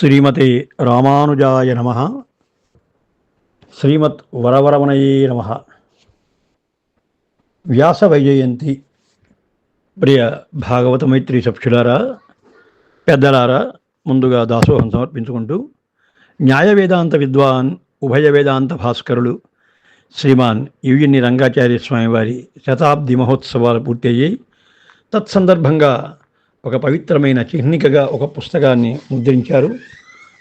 శ్రీమతే రామానుజాయ నమ. శ్రీమత్ వరవరమణయే నమ. వ్యాస వైజయంతి. ప్రియ భాగవత మైత్రి సభ్యులారా పెద్దలారా ముందుగా దాసోహం సమర్పించుకుంటూ న్యాయ వేదాంత విద్వాన్ ఉభయ వేదాంత భాస్కరులు శ్రీమాన్ యుగిన్ని రంగాచార్య స్వామివారి శతాబ్ది మహోత్సవాలు పూర్తయ్యాయి తత్సందర్భంగా ఒక పవిత్రమైన చిహ్నికగా ఒక పుస్తకాన్ని ముద్రించారు.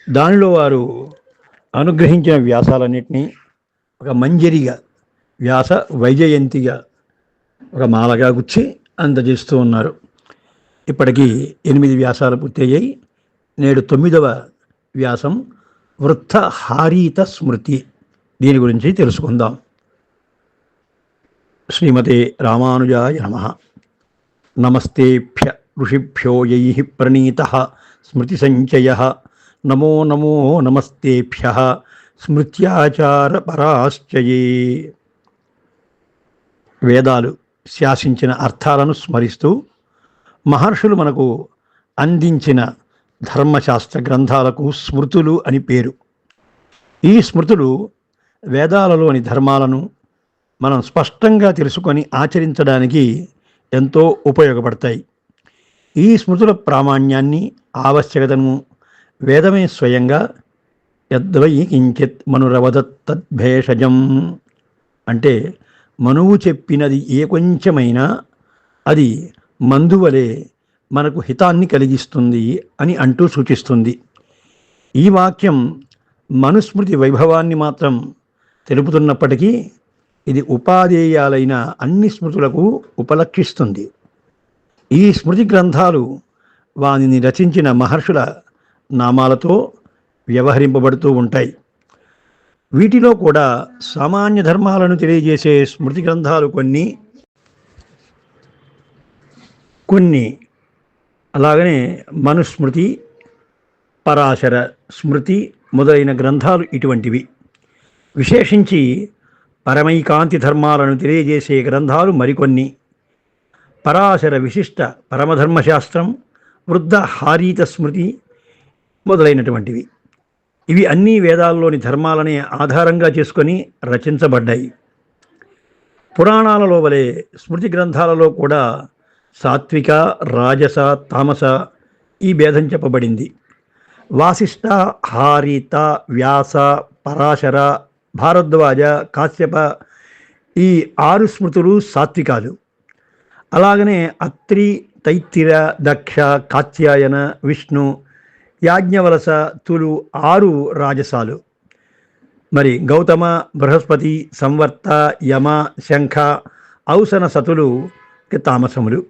దానిలో వారు అనుగ్రహించిన వ్యాసాలన్నింటినీ ఒక మంజరిగా వ్యాస వైజయంతిగా ఒక మాలగా గుచ్చి అందజేస్తూ ఉన్నారు. ఇప్పటికీ ఎనిమిది వ్యాసాలు పూర్తయ్యాయి. నేడు తొమ్మిదవ వ్యాసం వృత్త హారీత స్మృతి. దీని గురించి తెలుసుకుందాం. శ్రీమతే రామానుజాయ నమ. నమస్తేభ్య. ఋషిభ్యో యై ప్రణీత స్మృతిసంచయ నమో నమో నమస్తేభ్య స్మృత్యాచారపరాశ్చయే. వేదాలు శాసించిన అర్థాలను స్మరిస్తూ మహర్షులు మనకు అందించిన ధర్మశాస్త్ర గ్రంథాలకు స్మృతులు అని పేరు. ఈ స్మృతులు వేదాలలోని ధర్మాలను మనం స్పష్టంగా తెలుసుకొని ఆచరించడానికి ఎంతో ఉపయోగపడతాయి. ఈ స్మృతుల ప్రామాణ్యాన్ని ఆవశ్యకతను వేదమే స్వయంగా యద్వై కించిత్ మనురవదత్తద్భేషజం. అంటే మనువు చెప్పినది ఏ కొంచెమైనా అది మందువలే మనకు హితాన్ని కలిగిస్తుంది అని అంటూ సూచిస్తుంది. ఈ వాక్యం మనుస్మృతి వైభవాన్ని మాత్రం తెలుపుతున్నప్పటికీ ఇది ఉపాధేయాలైన అన్ని స్మృతులకు ఉపలక్షిస్తుంది. ఈ స్మృతి గ్రంథాలు వానిని రచించిన మహర్షుల నామాలతో వ్యవహరింపబడుతూ ఉంటాయి. వీటిలో కూడా సామాన్య ధర్మాలను తెలియజేసే స్మృతి గ్రంథాలు కొన్ని. కొన్ని. అలాగనే మనుస్మృతి పరాశర స్మృతి మొదలైన గ్రంథాలు ఇటువంటివి. విశేషించి పరమైకాంతి ధర్మాలను తెలియజేసే గ్రంథాలు మరికొన్ని. పరాశర విశిష్ట పరమధర్మశాస్త్రం వృద్ధ హారీత స్మృతి మొదలైనటువంటివి. ఇవి అన్ని వేదాల్లోని ధర్మాలనే ఆధారంగా చేసుకొని రచించబడ్డాయి. పురాణాలలో వలె స్మృతి గ్రంథాలలో కూడా సాత్విక రాజస తామస ఈ భేదం చెప్పబడింది. వాసిష్ఠ హారిత వ్యాస పరాశర భారద్వాజ కాశ్యప ఈ ఆరు స్మృతులు సాత్వికాలు. అలాగనే అత్రి తైత్తిర దక్ష కాత్యాయన విష్ణు యాజ్ఞవలస తులు ఆరు రాజసాలు. మరి గౌతమ బృహస్పతి సంవర్త యమ శంఖ ఔసన సతులు తామసములు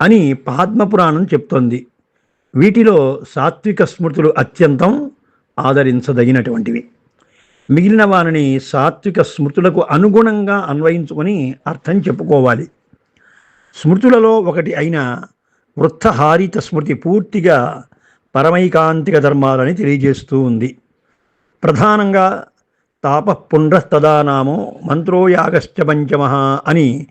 అని పద్మపురాణం చెప్తోంది. వీటిలో సాత్విక స్మృతులు అత్యంతం ఆదరించదగినటువంటివి. మిగిలిన వారిని సాత్విక స్మృతులకు అనుగుణంగా అన్వయించుకొని అర్థం చెప్పుకోవాలి. స్మృతులలో ఒకటి అయిన వృత్తహారిత స్మృతి పూర్తిగా పరమైకాంతిక ధర్మాలని తెలియజేస్తూ ఉంది. ప్రధానంగా తాపపుండ్రస్తదానామో మంత్రోయాగశ్చ పంచమ అని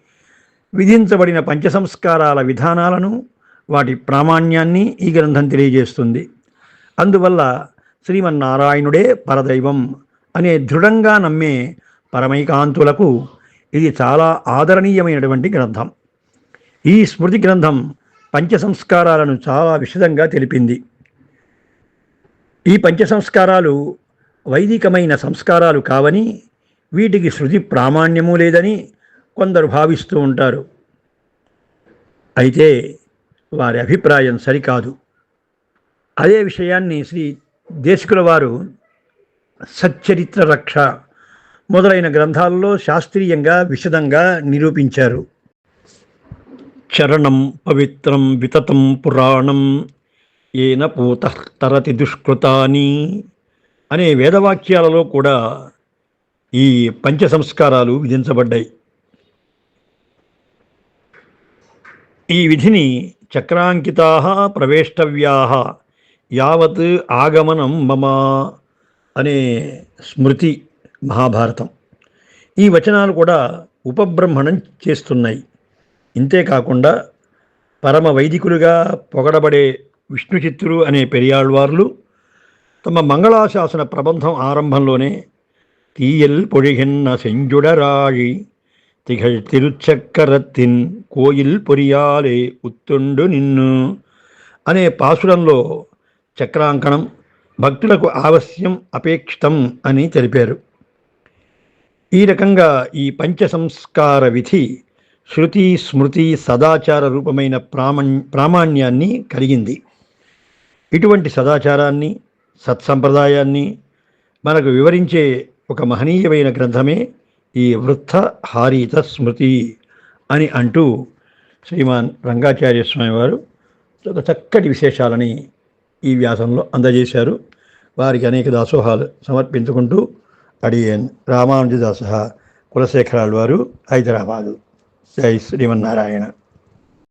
విధించబడిన పంచసంస్కారాల విధానాలను వాటి ప్రామాణ్యాన్ని ఈ గ్రంథం తెలియజేస్తుంది. అందువల్ల శ్రీమన్నారాయణుడే పరదైవం అనే దృఢంగా నమ్మే పరమైకాంతులకు ఇది చాలా ఆదరణీయమైనటువంటి గ్రంథం. ఈ స్మృతి గ్రంథం పంచ సంస్కారాలను చాలా విశదంగా తెలిపింది. ఈ పంచ సంస్కారాలు వైదికమైన సంస్కారాలు కావని వీటికి శృతి ప్రామాణ్యము లేదని కొందరు భావిస్తూ ఉంటారు. అయితే వారి అభిప్రాయం సరికాదు. అదే విషయాన్ని శ్రీ దేశకుల వారు సచ్చరిత్ర రక్ష మొదలైన గ్రంథాలలో శాస్త్రీయంగా విశదంగా నిరూపించారు. చరణం పవిత్రం వితతం పురాణం ఏన పూత తరతి దుష్కృతాని అనే వేదవాక్యాలలో కూడా ఈ పంచ సంస్కారాలు విధించబడ్డాయి. ఈ విధిని చక్రాంకితా ప్రవేష్టవ్యా యావత్ ఆగమనం మమ అనే స్మృతి మహాభారతం. ఈ వచనాలు కూడా ఉపబ్రహ్మణం చేస్తున్నాయి. ఇంతేకాకుండా పరమ వైదికులుగా పొగడబడే విష్ణు చిత్తులు అనే పెరియాళ్వార్లు తమ మంగళాశాసన ప్రబంధం ఆరంభంలోనే తీయల్ పొழிగిన్న సెంజుడరాళి తిగళ్ తిరుచక్కరత్తిన్ కోయిల్ పొరియాలే ఉత్తుండు నిన్ను అనే పాసురంలో చక్రాంకణం భక్తులకు ఆవశ్యం అపేక్షితం అని తెలిపారు. ఈ రకంగా ఈ పంచ సంస్కార విధి శృతి స్మృతి సదాచార రూపమైన ప్రామణ్ ప్రామాణ్యాన్ని కలిగింది. ఇటువంటి సదాచారాన్ని సత్సంప్రదాయాన్ని మనకు వివరించే ఒక మహనీయమైన గ్రంథమే ఈ వృత్త హారీత స్మృతి అని అంటూ శ్రీమాన్ రంగాచార్య స్వామి వారు ఒక చక్కటి విశేషాలని ఈ వ్యాసంలో అందజేశారు. వారికి అనేక దాసోహాలు సమర్పించుకుంటూ అడియన్ రామానుజదాస కులశేఖరాలు వారు హైదరాబాదు. ജയ് ശ്രീമന്നാരായണൻ